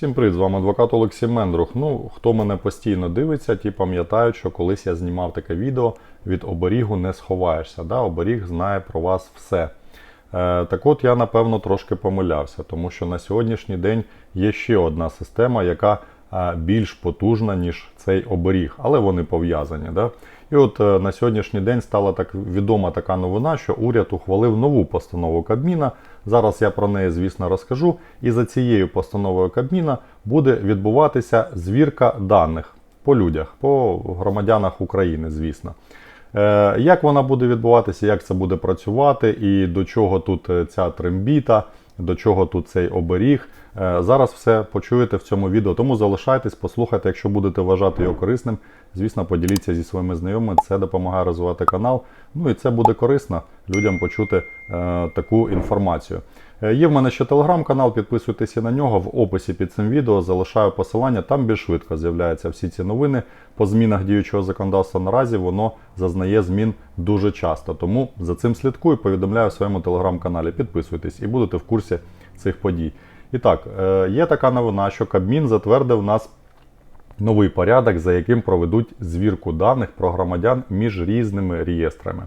Всім привіт, з вами адвокат Олексій Мендрух. Ну, хто мене постійно дивиться, ті пам'ятають, що колись я знімав таке відео від оберігу не сховаєшся. Да? Оберіг знає про вас все. Е, так от я напевно трошки помилявся, тому що на сьогоднішній день є ще одна система, яка е, більш потужна, ніж цей оберіг, але вони пов'язані. Да? І от е, на сьогоднішній день стала так відома така новина, що уряд ухвалив нову постанову Кабміна. Зараз я про неї, звісно, розкажу. І за цією постановою Кабміна буде відбуватися звірка даних по людях, по громадянах України, звісно. Е, Як вона буде відбуватися, як це буде працювати, і до чого тут е, ця трембіта, до чого тут цей оберіг. Е, Зараз все почуєте в цьому відео, тому залишайтесь, послухайте, якщо будете вважати його корисним. Звісно, поділіться зі своїми знайомими, це допомагає розвивати канал. Ну і це буде корисно людям почути е, таку інформацію. Е, Є в мене ще телеграм-канал, підписуйтеся на нього. В описі під цим відео залишаю посилання. Там більш швидко з'являються всі ці новини. По змінах діючого законодавства наразі воно зазнає змін дуже часто. Тому за цим слідкую, повідомляю в своєму телеграм-каналі. Підписуйтесь і будете в курсі цих подій. І так, е, є така новина, що Кабмін затвердив нас новий порядок, за яким проведуть звірку даних про громадян між різними реєстрами.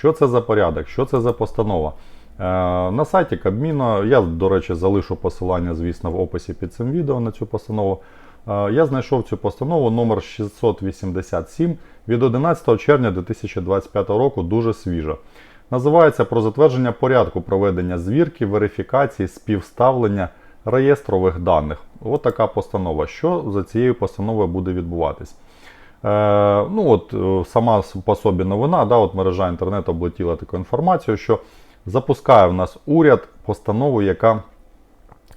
Що це за порядок? Що це за постанова? Е, На сайті Кабміна, я, до речі, залишу посилання, звісно, в описі під цим відео на цю постанову. Е, Я знайшов цю постанову номер 687 від 11 червня 2025 року, дуже свіжа. Називається про затвердження порядку проведення звірки, верифікації, співставлення реєстрових даних. От така постанова. Що за цією постановою буде відбуватись? Е, ну от е, Сама по собі новина, да, от мережа інтернету облетіла таку інформацію, що запускає в нас уряд постанову, яка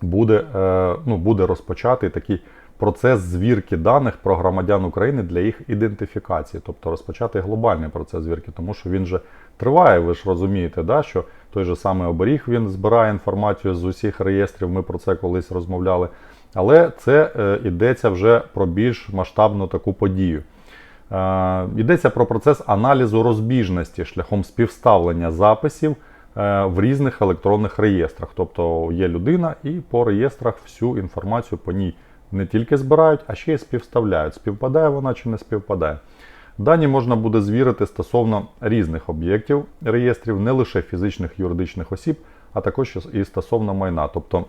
буде, е, ну, буде розпочати такий процес звірки даних про громадян України для їх ідентифікації, тобто розпочати глобальний процес звірки, тому що він же триває, ви ж розумієте, да, що той же самий оберіг він збирає інформацію з усіх реєстрів, ми про це колись розмовляли. Але це йдеться вже про більш масштабну таку подію. Е, йдеться про процес аналізу розбіжності шляхом співставлення записів е, в різних електронних реєстрах. Тобто є людина і по реєстрах всю інформацію по ній не тільки збирають, а ще й співставляють. Співпадає вона чи не співпадає. Дані можна буде звірити стосовно різних об'єктів реєстрів, не лише фізичних юридичних осіб, а також і стосовно майна. Тобто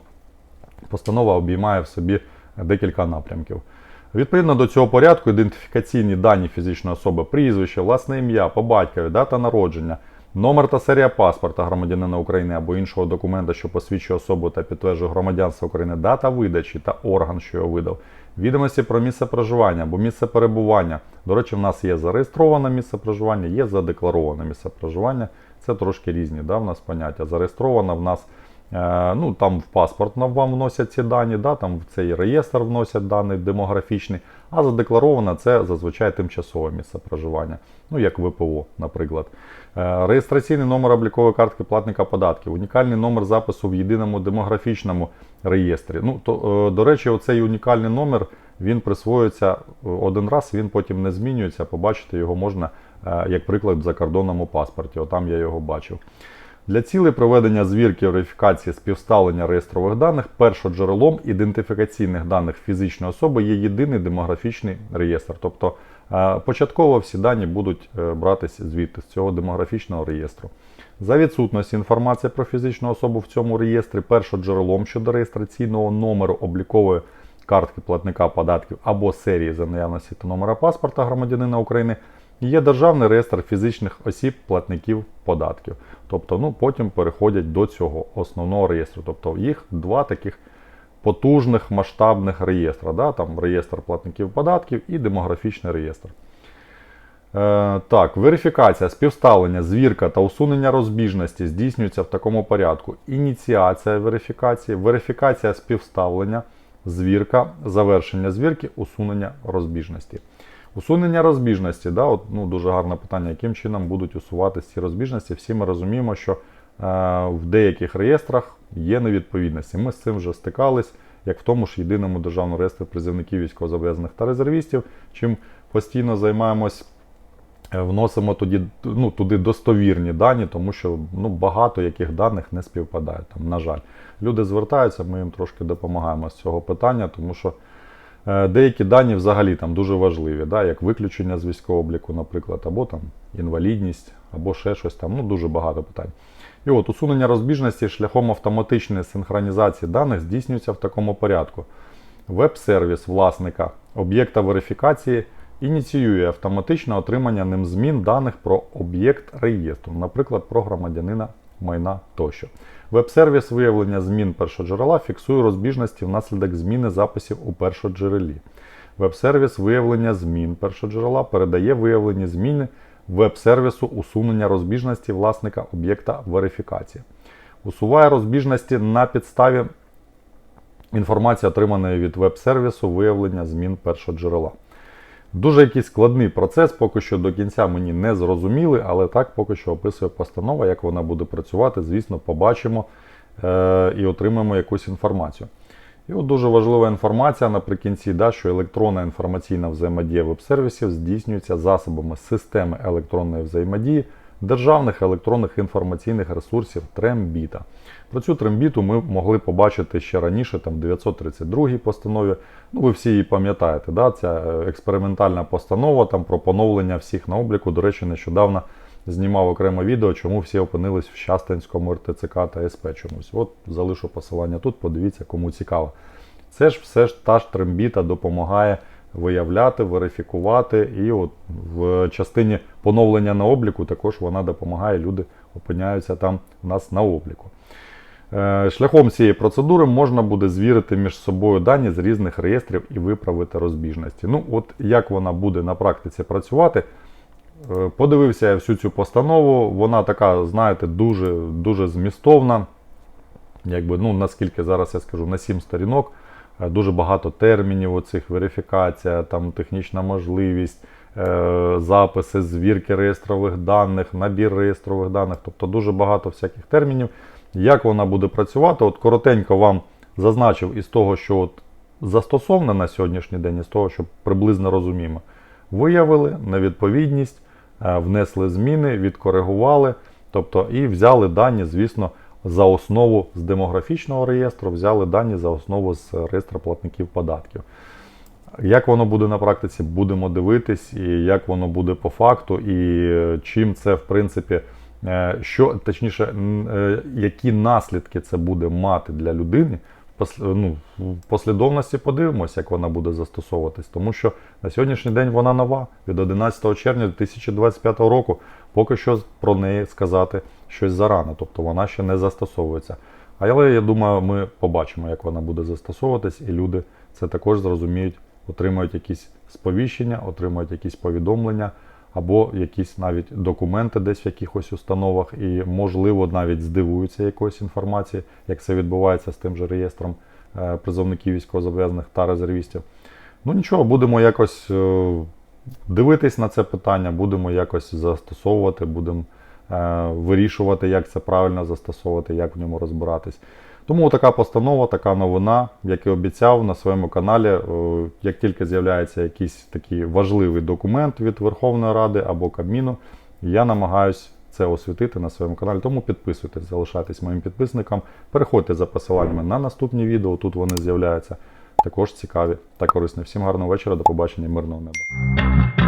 постанова обіймає в собі декілька напрямків. Відповідно до цього порядку, ідентифікаційні дані фізичної особи, прізвище, власне ім'я, по батькові, дата народження, номер та серія паспорта громадянина України або іншого документа, що посвідчує особу та підтверджує громадянство України, дата видачі та орган, що його видав, відомості про місце проживання або місце перебування. До речі, в нас є зареєстроване місце проживання, є задеклароване місце проживання. Це трошки різні да, в нас поняття. Зареєстрована в нас. Е, Ну, Там в паспорт вам вносять ці дані, да, там в цей реєстр вносять дані демографічний, а задеклароване це зазвичай тимчасове місце проживання, ну як ВПО, наприклад. Е, Реєстраційний номер облікової картки платника податків, унікальний номер запису в єдиному демографічному реєстрі. Ну, то, е, До речі, оцей унікальний номер він присвоюється один раз, він потім не змінюється. Побачити його можна, як приклад, в закордонному паспорті. Отам я його бачив. Для цілей проведення звірки верифікації співставлення реєстрових даних першоджерелом ідентифікаційних даних фізичної особи є єдиний демографічний реєстр. Тобто е, початково всі дані будуть е, братися звідти з цього демографічного реєстру. За відсутності інформації про фізичну особу в цьому реєстрі першоджерелом щодо реєстраційного номеру облікової картки платника податків або серії за наявності та номера паспорта громадянина України є Державний реєстр фізичних осіб платників податків. Тобто ну, потім переходять до цього основного реєстру. Тобто їх два таких потужних масштабних реєстра. Да? Там реєстр платників податків і демографічний реєстр. Е, так, верифікація, співставлення, звірка та усунення розбіжності здійснюється в такому порядку: ініціація верифікації, верифікація співставлення, звірка, завершення звірки, усунення розбіжності. Усунення розбіжності, да, от, ну, дуже гарне питання, яким чином будуть усуватися ці розбіжності. Всі ми розуміємо, що е, в деяких реєстрах є невідповідності. Ми з цим вже стикались, як в тому ж єдиному державному реєстрі призовників військовозобов'язаних та резервістів, чим постійно займаємось е, вносимо тоді, ну, туди достовірні дані, тому що ну, багато яких даних не співпадають. Там, на жаль, люди звертаються, ми їм трошки допомагаємо з цього питання, тому що деякі дані взагалі там дуже важливі, да, як виключення з військового обліку, наприклад, або там інвалідність, або ще щось там. Ну, дуже багато питань. І от усунення розбіжності шляхом автоматичної синхронізації даних здійснюється в такому порядку. Веб-сервіс власника об'єкта верифікації ініціює автоматичне отримання ним змін даних про об'єкт реєстру, наприклад, про громадянина майна тощо. Веб-сервіс виявлення змін першоджерела фіксує розбіжності внаслідок зміни записів у першоджерелі. Веб-сервіс виявлення змін першоджерела передає виявлені зміни веб-сервісу усунення розбіжності власника об'єкта верифікації. Усуває розбіжності на підставі інформації, отриманої від веб-сервісу, виявлення змін першоджерела. Дуже якийсь складний процес, поки що до кінця мені не зрозуміли, але так поки що описує постанова, як вона буде працювати. Звісно, побачимо е- і отримаємо якусь інформацію. І от дуже важлива інформація наприкінці, да, що електронна інформаційна взаємодія веб-сервісів здійснюється засобами системи електронної взаємодії державних електронних інформаційних ресурсів Трембіта. Про цю трембіту ми могли побачити ще раніше, там в 932 постанові. Ну, ви всі її пам'ятаєте, да? ця е, експериментальна постанова там про поновлення всіх на обліку. До речі, нещодавно знімав окреме відео, чому всі опинились в Щастинському РТЦК та СП чомусь. От залишу посилання тут, подивіться, кому цікаво. Це ж все ж та ж трембіта допомагає виявляти, верифікувати. І от в частині поновлення на обліку також вона допомагає, люди опиняються там у нас на обліку. Е, Шляхом цієї процедури можна буде звірити між собою дані з різних реєстрів і виправити розбіжності. Ну, от як вона буде на практиці працювати, е, подивився я всю цю постанову. Вона така, знаєте, дуже, дуже змістовна. Якби, ну, наскільки зараз я скажу, на 7 сторінок. Е, Дуже багато термінів, оцих верифікація, там технічна можливість, е, записи, звірки реєстрових даних, набір реєстрових даних, тобто дуже багато всяких термінів. Як вона буде працювати? От коротенько вам зазначив із того, що от застосоване на сьогоднішній день, із того, що приблизно розуміємо. Виявили невідповідність, е, внесли зміни, відкоригували, тобто і взяли дані, звісно, за основу з демографічного реєстру, взяли дані за основу з реєстру платників податків. Як воно буде на практиці, будемо дивитись, і як воно буде по факту, і чим це, в принципі, е, що точніше, е, які наслідки це буде мати для людини. Ну, послідовності подивимося, як вона буде застосовуватись, тому що на сьогоднішній день вона нова від 11 червня 2025 року. Поки що про неї сказати щось зарано, тобто вона ще не застосовується. Але я думаю, ми побачимо, як вона буде застосовуватись, і люди це також зрозуміють, отримають якісь сповіщення, отримають якісь повідомлення або якісь навіть документи десь в якихось установах, і, можливо, навіть здивуються якоїсь інформації, як це відбувається з тим же реєстром е, призовників військовозобов'язаних та резервістів. Ну нічого, будемо якось е, дивитись на це питання, будемо якось застосовувати, будемо е, вирішувати, як це правильно застосовувати, як в ньому розбиратись. Тому така постанова, така новина, як і обіцяв на своєму каналі, е, як тільки з'являється якийсь такий важливий документ від Верховної Ради або Кабміну, я намагаюсь це освітити на своєму каналі. Тому підписуйтесь, залишайтесь моїм підписником, переходьте за посиланнями на наступні відео, тут вони з'являються. Також цікаві та корисні. Всім гарного вечора, до побачення, мирного неба.